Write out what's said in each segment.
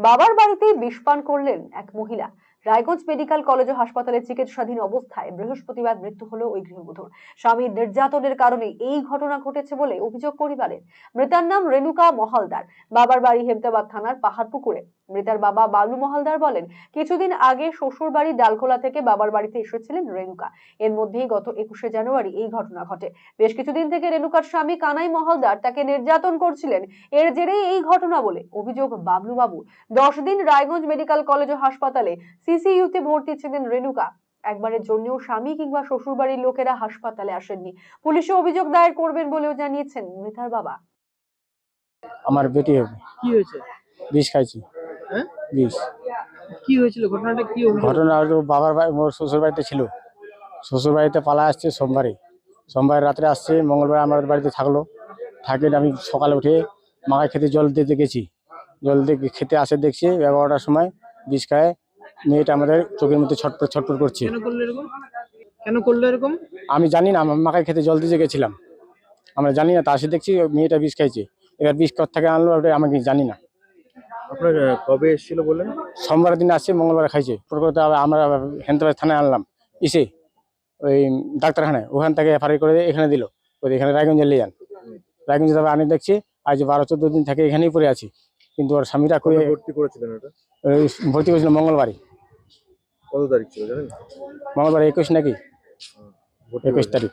বাবার বাড়িতেই বিষপান করলেন এক মহিলা। রায়গঞ্জ মেডিকেল কলেজ ও হাসপাতালে চিকিৎসাধীন অবস্থায় বৃহস্পতিবার মৃত্যু হলো ওই গৃহবধূর। স্বামীর নির্যাতনের কারণে এই ঘটনা ঘটেছে বলে অভিযোগ পরিবারের। মৃতার নাম রেণুকা মহালদার। বাবার বাড়ি হেমতাবাদ থানার পাহাড়পুকুরে। মৃতার বাবা বালু মহালদার বলেন, কিছুদিন আগে শ্বশুর বাড়ি ডালখোলা থেকে বাবার বাড়িতে এসেছিলেন রেণুকা। এর মধ্যেই গত একুশে জানুয়ারি এই ঘটনা ঘটে। বেশ কিছুদিন থেকে রেণুকার স্বামী কানাই মহালদার তাকে নির্যাতন করছিলেন। এর জেরেই এই ঘটনা বলে অভিযোগ বাবলু বাবু দশ দিন রায়গঞ্জ মেডিকেল কলেজ ও হাসপাতালে সিসিইউতে ভর্তি ছিলেন রেণুকা। একবারের জন্যও স্বামী কিংবা শ্বশুরবাড়ির লোকেরা হাসপাতালে আসেননি। পুলিশে অভিযোগ দায়ের করবেন বলেও জানিয়েছেন মৃতার বাবা। আমার বেটি হবে। কি হয়েছে? বিষ খাইছি। হ্যাঁ? বিষ। কি হয়েছিল? ঘটনাটা কি ঘটনা হলো বাবার বাড়ি মোর শ্বশুর বাড়িতে ছিল। শ্বশুর বাড়িতে পালা আসছে সোমবারে। সোমবার রাত্রে আসছে মঙ্গলবার আমার বাড়িতে থাকল। থাকে আমি সকালে উঠে মাকে খেতে জল দিতে গেছি। জল দিয়ে খেতে আসে দেখছি এগারোটার সময় বিষ খায়। মেয়েটা আমাদের চোখের মধ্যে ছটপট ছটপট করছে। কেন করল এরকম? কেন করল এরকম? আমি জানি না আমার মাকে খেতে জল দিতে গেছিলাম। আমরা জানি না তা আসে দেখছি ওই মেয়েটা বিষ খাইছে। এবার বিষ কোথা থেকে আনলো ওটা আমাকে জানি না। আপনার কবে এসেছিল বললেন? সোমবার দিন আসছে মঙ্গলবার খাইছে। আবার আমরা হেনতাবাদ থানায় আনলাম। এসে ওই ডাক্তারখানায় ওখান থেকে এফআরআই করে দিয়ে এখানে দিল। ওই এখানে রায়গঞ্জে নিয়ে যান। রায়গঞ্জে তবে আনি দেখছি আজ বারো চোদ্দ দিন থেকে এখানেই পড়ে আছি। কিন্তু ওর স্বামীরা কই ভর্তি করেছিলেন ভর্তি করেছিল মঙ্গলবারই। কত তারিখ ছিল জানেন? মঙ্গলবার একুশ নাকি? একুশ তারিখ।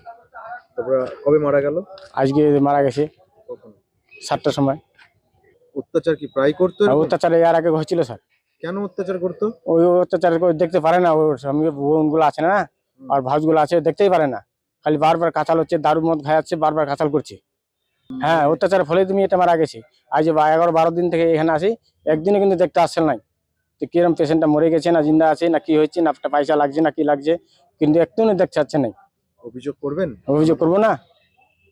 তারপরে কবে মারা গেল? আজকে মারা গেছে। কখন? সাতটার সময়। অত্যাচার কি প্রায় করতো? অত্যাচার এর আগে হয়েছিল স্যার। কেন অত্যাচার করতো? ওই অত্যাচার দেখতে পারে না। ওর স্বামী বোনগুলো আছে না? আর ভাউজগুলো আছে দেখতেই পারে না। খালি বারবার কাঁচাল হচ্ছে দারু মদ খাওয়াচ্ছে বারবার কাঁচাল করছে। হ্যাঁ অত্যাচারের ফলে তুমি এটা মারা গেছে। আজ এগারো বারো দিন থেকে এখানে আসি একদিনে কিন্তু দেখতে আসছেন নাই। তো কিরম পেশেন্টটা মরে গেছে না জিন্দা আছে না কি হয়েছে না পয়সা লাগছে না কি লাগছে কিন্তু একটু দেখতে পাচ্ছে না অভিযোগ করবেন? অভিযোগ করব না?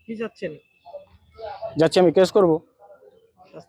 কি যাচ্ছেন? যাচ্ছি আমি কেস করব।